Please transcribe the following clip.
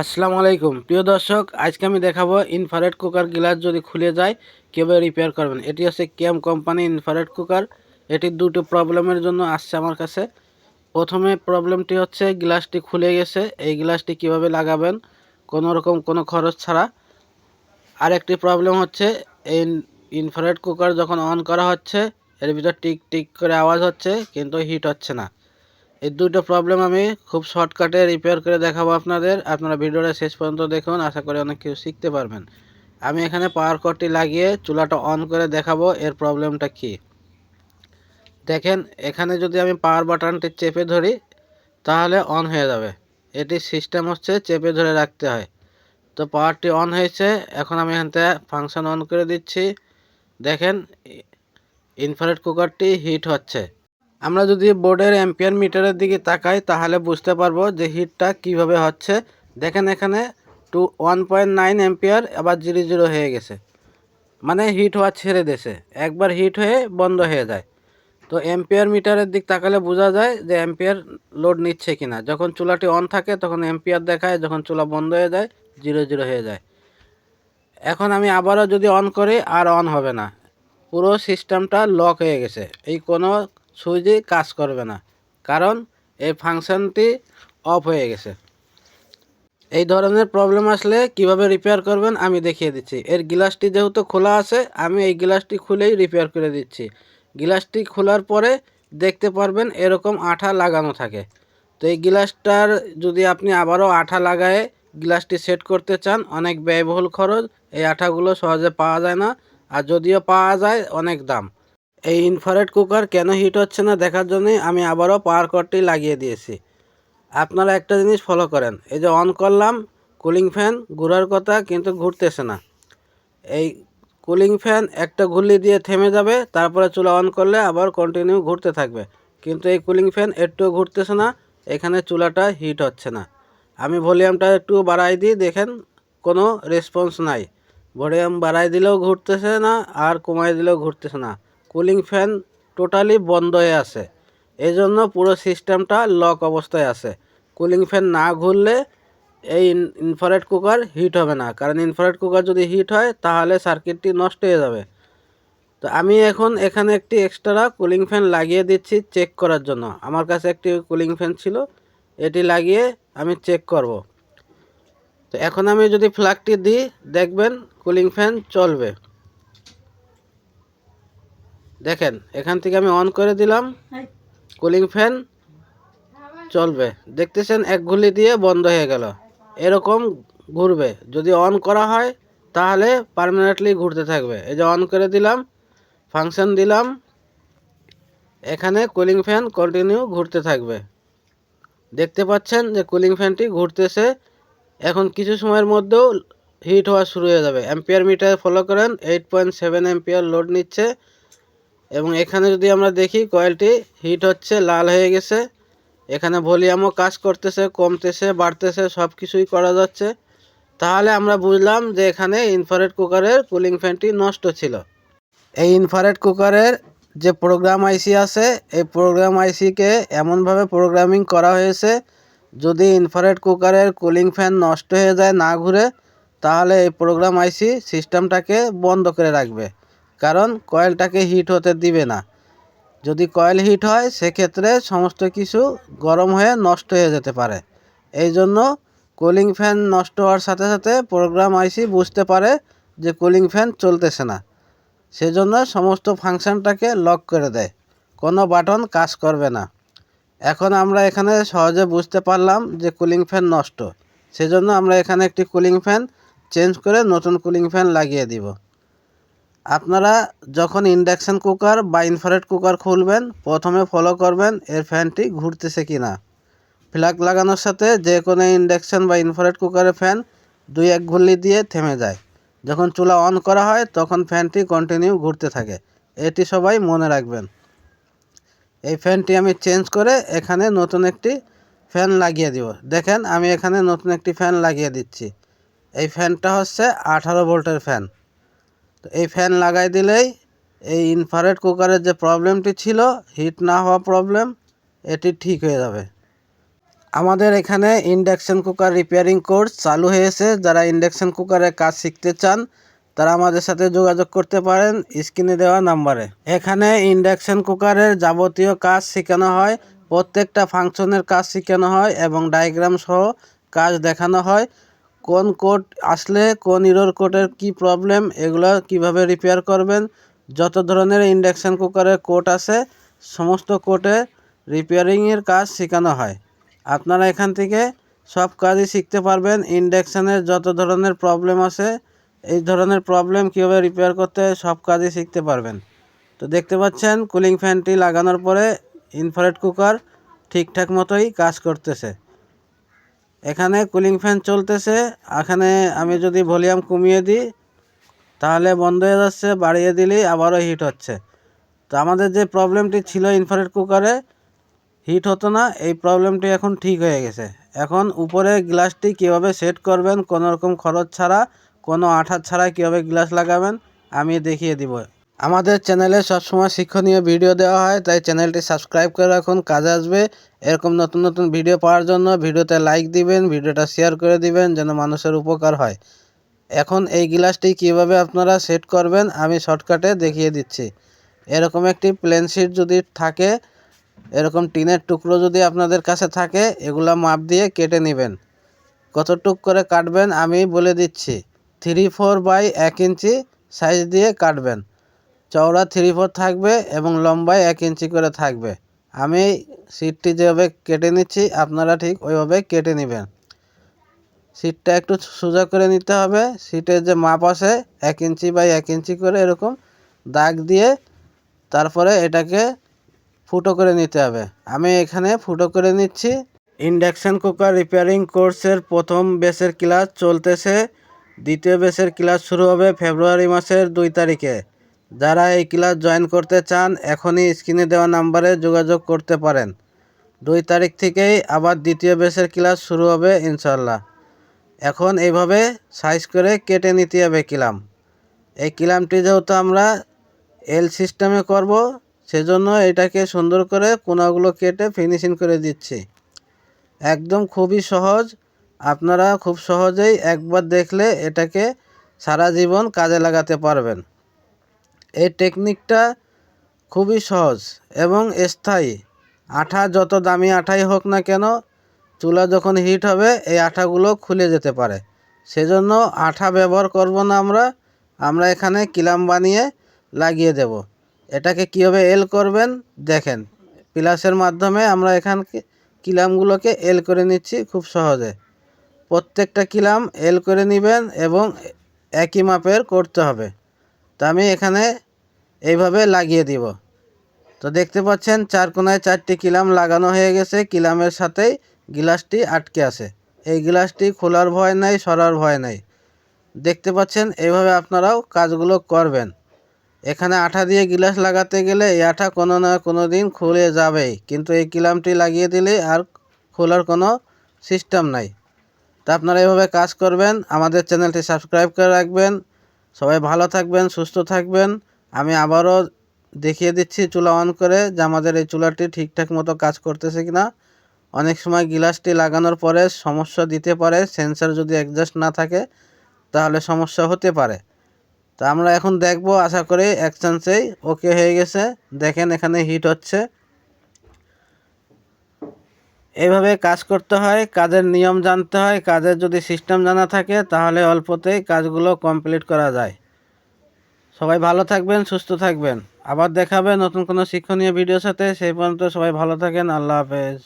আসসালামু আলাইকুম। প্রিয় দর্শক, আজকে আমি দেখাবো ইনফারেট কুকার গ্লাস যদি খুলে যায়, কীভাবে রিপেয়ার করবেন? এটি হচ্ছে কেম কোম্পানি ইনফারেট কুকার এটির দুটো প্রবলেমের জন্য আসছে আমার কাছে। প্রথমে প্রবলেমটি হচ্ছে, গ্লাসটি খুলে গেছে। এই গ্লাসটি কীভাবে লাগাবেন? কোনো রকম কোনো খরচ ছাড়া। আরেকটি প্রবলেম হচ্ছে, এই ইনফারেট কুকার যখন অন করা হচ্ছে, এর ভিতর টিক টিক করে আওয়াজ হচ্ছে, কিন্তু হিট হচ্ছে না। এই দুটো প্রবলেম আমি খুব শর্টকাটে রিপেয়ার করে দেখাবো আপনাদের। আপনারা ভিডিওটা শেষ পর্যন্ত দেখুন, আশা করি অনেক কিছু শিখতে পারবেন। আমি এখানে পাওয়ার কটটি লাগিয়ে চুলাটা অন করে দেখাবো, এর প্রবলেমটা কি? দেখেন, এখানে যদি আমি পাওয়ার বাটনটি চেপে ধরি, তাহলে অন হয়ে যাবে। এটি সিস্টেম হচ্ছে চেপে ধরে রাখতে হয়। তো পাওয়ারটি অন হয়েছে, এখন আমি এখান থেকে ফাংশন অন করে দিচ্ছি। দেখেন ইনফ্রারেড কুকারটি হিট হচ্ছে। আমরা যদি বোর্ডের অ্যাম্পিয়ার মিটারের দিকে তাকাই, তাহলে বুঝতে পারব যে হিটটা কীভাবে হচ্ছে। দেখেন এখানে two one point nine ampere আবার জিরো জিরো হয়ে গেছে। মানে হিট হওয়া ছেড়ে দেছে একবার হিট হয়ে বন্ধ হয়ে যায়। তো অ্যাম্পিয়ার মিটারের দিক তাকালে বোঝা যায় যে অ্যাম্পিয়ার লোড নিচ্ছে কিনা। যখন চুলাটি অন থাকে, তখন অ্যাম্পিয়ার দেখায়, যখন চুলা বন্ধ হয়ে যায়, জিরো জিরো হয়ে যায়। এখন আমি আবারও যদি অন করি, আর অন হবে না। পুরো সিস্টেমটা লক হয়ে গেছে। এই কোনো সুইচই কাজ করবে না। কারণ এই ফাংশনটি অফ হয়ে গেছে। এই ধরনের প্রবলেম আসলে কীভাবে রিপেয়ার করবেন আমি দেখিয়ে দিচ্ছি। এর গ্লাসটি যেহেতু খোলা আছে, আমি এই গ্লাসটি খুলেই রিপেয়ার করে দিচ্ছি। গ্লাসটি খোলার পরে দেখতে পারবেন এরকম আঠা লাগানো থাকে। তো এই গ্লাসটার যদি আপনি আবারও আঠা লাগায়ে গ্লাসটি সেট করতে চান, অনেক ব্যয়বহুল খরচ। এই আঠাগুলো সহজে পাওয়া যায় না। আর যদিও পাওয়া যায়, অনেক দাম। এই ইনফ্রারেড কুকার কেন হিট হচ্ছে না দেখার জন্যই আমি আবারও পাওয়ার কটটি লাগিয়ে দিয়েছি। আপনারা একটা জিনিস ফলো করেন। এই যে অন করলাম কুলিং ফ্যান ঘোরার কথা কিন্তু ঘুরতেছে না। এই কুলিং ফ্যান একটা ঘুরলি দিয়ে থেমে যাবে, তারপরে চুলা অন করলে আবার কন্টিনিউ ঘুরতে থাকবে। কিন্তু এই কুলিং ফ্যান একটুও ঘুরতেছে না, এখানে চুলাটা হিট হচ্ছে না। আমি ভলিউমটা একটু বাড়াই দিই, দেখেন কোনো রেসপন্স নাই। ভলিউম বাড়াই দিলেও ঘুরতেছে না, আর কমাই দিলেও ঘুরতেছে না। কুলিং ফ্যান টোটালি বন্ধ হয়ে আছে। এই জন্য পুরো সিস্টেমটা লক অবস্থায় আছে। কুলিং ফ্যান না ঘুরলে এই ইনফ্রারেড কুকার হিট হবে না। কারণ ইনফ্রারেড কুকার যদি হিট হয়, তাহলে সার্কিটটি নষ্ট হয়ে যাবে। তো আমি এখন এখানে একটি এক্সট্রা কুলিং ফ্যান লাগিয়ে দিচ্ছি চেক করার জন্য। আমার কাছে একটি কুলিং ফ্যান ছিল, এটি লাগিয়ে আমি চেক করব। তো এখন আমি যদি ফ্ল্যাগটি দিই, দেখবেন কুলিং ফ্যান চলবে। দেখেন এখান থেকে আমি অন করে দিলাম। কুলিং ফ্যান চলবে। দেখতেছেন এক গুলি দিয়ে বন্ধ হয়ে গেল। এরকম ঘুরবে। যদি অন করা হয় তাহলে পারমানেন্টলি ঘুরতে থাকবে। এই যে অন করে দিলাম ফাংশন দিলাম এখানে কুলিং ফ্যান কন্টিনিউ ঘুরতে থাকবে। দেখতে পাচ্ছেন যে কুলিং ফ্যানটি ঘুরতেছে। এখন কিছু সময়ের মধ্যেও হিট হওয়া শুরু হয়ে যাবে। অ্যাম্পিয়ার মিটার ফলো করেন eight point seven ampere load নিচ্ছে। এবং এখানে যদি আমরা দেখি কয়েলটি হিট হচ্ছে, লাল হয়ে গেছে। এখানে ভলিউমও কাজ করতেছে, কমতেছে, বাড়তেছে সব কিছুই করা যাচ্ছে। তাহলে আমরা বুঝলাম যে এখানে ইনফ্রারেড কুকারের কুলিং ফ্যানটি নষ্ট ছিল। এই ইনফ্রারেড কুকারের যে প্রোগ্রাম আইসি আছে, এই প্রোগ্রাম আইসিকে এমনভাবে প্রোগ্রামিং করা হয়েছে, যদি ইনফ্রারেড কুকারের কুলিং ফ্যান নষ্ট হয়ে যায় না ঘুরে, তাহলে এই প্রোগ্রাম আইসি সিস্টেমটাকে বন্ধ করে রাখবে। কারণ কয়েলটাকে হিট হতে দিবে না। যদি কয়েল হিট হয়, সেক্ষেত্রে সমস্ত কিছু গরম হয়ে নষ্ট হয়ে যেতে পারে। এই জন্য কুলিং ফ্যান নষ্ট হওয়ার সাথে সাথে প্রোগ্রাম আইসি বুঝতে পারে যে কুলিং ফ্যান চলতেছে না। সেজন্য সমস্ত ফাংশনটাকে লক করে দেয়। কোনো বাটন কাজ করবে না। এখন আমরা এখানে সহজে বুঝতে পারলাম যে কুলিং ফ্যান নষ্ট। সেজন্য আমরা এখানে একটি কুলিং ফ্যান চেঞ্জ করে নতুন কুলিং ফ্যান লাগিয়ে দিব। আপনারা যখন ইন্ডাকশান কুকার বা ইনফ্রারেড কুকার খুলবেন, প্রথমে ফলো করবেন এর ফ্যানটি ঘুরতেছে কি না ফ্ল্যাগ লাগানোর সাথে যে কোনো ইন্ডাকশান বা ইনফ্রারেড কুকারের ফ্যান দুই এক ঘুরলি দিয়ে থেমে যায়। যখন চুলা অন করা হয়, তখন ফ্যানটি কন্টিনিউ ঘুরতে থাকে। এটি সবাই মনে রাখবেন। এই ফ্যানটি আমি চেঞ্জ করে এখানে নতুন একটি ফ্যান লাগিয়ে দিব। দেখেন, আমি এখানে নতুন একটি ফ্যান লাগিয়ে দিচ্ছি। এই ফ্যানটা হচ্ছে আঠারো ভোল্টের ফ্যান তো এই ফ্যান লাগাই দিলেই এই ইনফ্রারেড কুকারের যে প্রবলেমটি ছিল হিট না হওয়া প্রবলেম এটি ঠিক হয়ে যাবে। আমাদের এখানে ইন্ডাকশন কুকার রিপেয়ারিং কোর্স চালু হয়েছে। যারা ইন্ডাকশন কুকারের কাজ শিখতে চান, তারা আমাদের সাথে যোগাযোগ করতে পারেন স্ক্রিনে দেওয়া নাম্বারে। এখানে ইন্ডাকশন কুকারের যাবতীয় কাজ শেখানো হয়, প্রত্যেকটা ফাংশনের কাজ শেখানো হয় এবং ডায়াগ্রাম সহ কাজ দেখানো হয়। কোন কোড আসলে কোন ইরোর কোডের কি প্রবলেম এগুলো কীভাবে রিপেয়ার করবেন, যত ধরনের ইন্ডাকশান কুকারের কোড আছে, সমস্ত কোডে রিপেয়ারিংয়ের কাজ শেখানো হয়। আপনারা এখান থেকে সব কাজই শিখতে পারবেন ইন্ডাকশানের যত ধরনের প্রবলেম আছে, এই ধরনের প্রবলেম কীভাবে রিপেয়ার করতে সব কাজই শিখতে পারবেন। তো দেখতে পাচ্ছেন কুলিং ফ্যানটি লাগানোর পরে ইনফ্রারেড কুকার ঠিকঠাক মতোই কাজ করতেছে। এখানে কুলিং ফ্যান চলতেছে, এখানে আমি যদি ভলিউম কমিয়ে দিই, তাহলে বন্ধ হয়ে যাচ্ছে, বাড়িয়ে দিলেই আবারও হিট হচ্ছে। তো আমাদের যে প্রবলেমটি ছিল ইনফ্রারেড কুকারে হিট হতো না, এই প্রবলেমটি এখন ঠিক হয়ে গেছে। এখন উপরে গ্লাসটি কীভাবে সেট করবেন, কোনো রকম খরচ ছাড়া, কোনো আঠা ছাড়া কীভাবে গ্লাস লাগাবেন, আমি দেখিয়ে দিব। আমাদের চ্যানেলে সবসময় শিক্ষণীয় ভিডিও দেওয়া হয়, তাই চ্যানেলটি সাবস্ক্রাইব করে রাখুন, কাজে আসবে। এরকম নতুন নতুন ভিডিও পাওয়ার জন্য ভিডিওতে লাইক দিবেন, ভিডিওটা শেয়ার করে দিবেন যেন মানুষের উপকার হয়। এখন এই গ্লাসটি কীভাবে আপনারা সেট করবেন, আমি শর্টকাটে দেখিয়ে দিচ্ছি। এরকম একটি প্লেন শিট যদি থাকে, এরকম টিনের টুকরো যদি আপনাদের কাছে থাকে, এগুলা মাপ দিয়ে কেটে নেবেন। কতটুক করে কাটবেন আমি বলে দিচ্ছি। থ্রি ফোর বাই এক ইঞ্চি সাইজ দিয়ে কাটবেন। চওড়া থ্রি ফোর থাকবে এবং লম্বায় এক ইঞ্চি করে থাকবে। আমি সিটটি যেভাবে কেটে নিচ্ছি, আপনারা ঠিক ওইভাবে কেটে নেবেন। সিটটা একটু সোজা করে নিতে হবে। সিটের যে মাপ আছে, এক ইঞ্চি বাই এক ইঞ্চি করে এরকম দাগ দিয়ে তারপরে এটাকে ফুটো করে নিতে হবে। আমি এখানে ফুটো করে নিচ্ছি। ইন্ডাকশান কুকার রিপেয়ারিং কোর্সের প্রথম বেসের ক্লাস চলতেছে। দ্বিতীয় বেসের ক্লাস শুরু হবে ফেব্রুয়ারি মাসের দুই তারিখে। যারা এই ক্লাস জয়েন করতে চান, এখনই স্ক্রিনে দেওয়া নাম্বারে যোগাযোগ করতে পারেন। দুই তারিখ থেকেই আবার দ্বিতীয় বেসের ক্লাস শুরু হবে ইনশাল্লাহ এখন এইভাবে সাইজ করে কেটে নিতে হবে কিলাম। এই কিলামটি যেহেতু আমরা এল সিস্টেমে করব, সেজন্য এটাকে সুন্দর করে কোনাগুলো কেটে ফিনিশিং করে দিচ্ছি। একদম খুবই সহজ। আপনারা খুব সহজেই একবার দেখলে এটাকে সারা জীবন কাজে লাগাতে পারবেন। এই টেকনিকটা খুবই সহজ এবং স্থায়ী। আঠা যত দামি আঠাই হোক না কেন, চুলা যখন হিট হবে, এই আঠাগুলো খুলে যেতে পারে। সেজন্য আঠা ব্যবহার করব না আমরা আমরা এখানে কিলাম বানিয়ে লাগিয়ে দেব। এটাকে কীভাবে এল করবেন, দেখেন। প্লাসের মাধ্যমে আমরা এখান কিলামগুলোকে এল করে নিচ্ছি খুব সহজে। প্রত্যেকটা কিলাম এল করে নেবেন এবং একই মাপের করতে হবে। তো আমি এখানে এইভাবে লাগিয়ে দিব। তো দেখতে পাচ্ছেন, চার কোনায় চারটি কিলাম লাগানো হয়ে গেছে। কিলামের সাথেই গিলাসটি আটকে আছে। এই গিলাসটি খোলার ভয় নাই, সরার ভয় নাই। দেখতে পাচ্ছেন, এইভাবে আপনারাও কাজগুলো করবেন। এখানে আঠা দিয়ে গিলাস লাগাতে গেলে এই আঠা কোনো না কোনো দিন খুলে যাবেই। কিন্তু এই কিলামটি লাগিয়ে দিলে আর খোলার কোনো সিস্টেম নাই। তা আপনারা এভাবে কাজ করবেন। আমাদের চ্যানেলটি সাবস্ক্রাইব করে রাখবেন। সবাই ভালো থাকবেন, সুস্থ থাকবেন। আমি আবারও দেখিয়ে দিচ্ছি চুলা অন করে যে আমাদের এই চুলাটি ঠিকঠাক মতো কাজ করতেছে কি না অনেক সময় গিলাসটি লাগানোর পরে সমস্যা দিতে পারে, সেন্সার যদি অ্যাডজাস্ট না থাকে তাহলে সমস্যা হতে পারে। তো আমরা এখন দেখব, আশা করি এক চান্সেই ওকে হয়ে গেছে। দেখেন এখানে হিট হচ্ছে। এইভাবে কাজ করতে হয়, কাজের নিয়ম জানতে হয়, কাজের যদি সিস্টেম জানা থাকে তাহলে অল্পতেই কাজগুলো কমপ্লিট করা যায়। সবাই ভালো থাকবেন, সুস্থ থাকবেন। আবার দেখাবে নতুন কোনো শিক্ষণীয় ভিডিওর সাথে, সেই পর্যন্ত সবাই ভালো থাকেন, আল্লাহ হাফেজ।